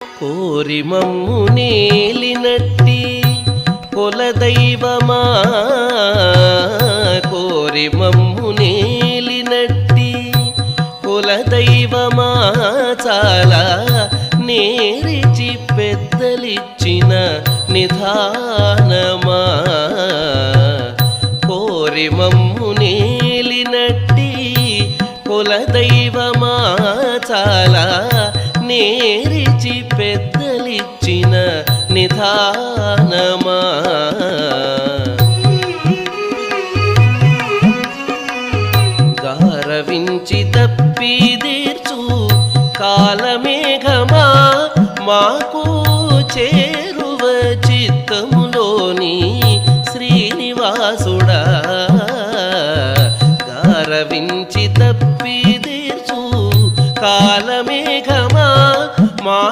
కోరి మమ్ము నేలినట్టి కులదైవమా కోరి మమ్ము నేలినట్టి కులదైవమా చాలా నేరిచి పెద్దలిచ్చిన నిధానమా? కోరి మమ్ము నేలినట్టి కులదైవమా చాలా నేరిచి పెద్దలిచ్చిన నిధానమా? గారవించి తప్పిదీర్చు కాలమేఘమా? మాకు చేరువ చిత్తములోని శ్రీనివాసుడా. గారవించి తప్పిదీర్చు కాలమేఘమా? ক্ষমা